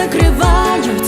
закриваю.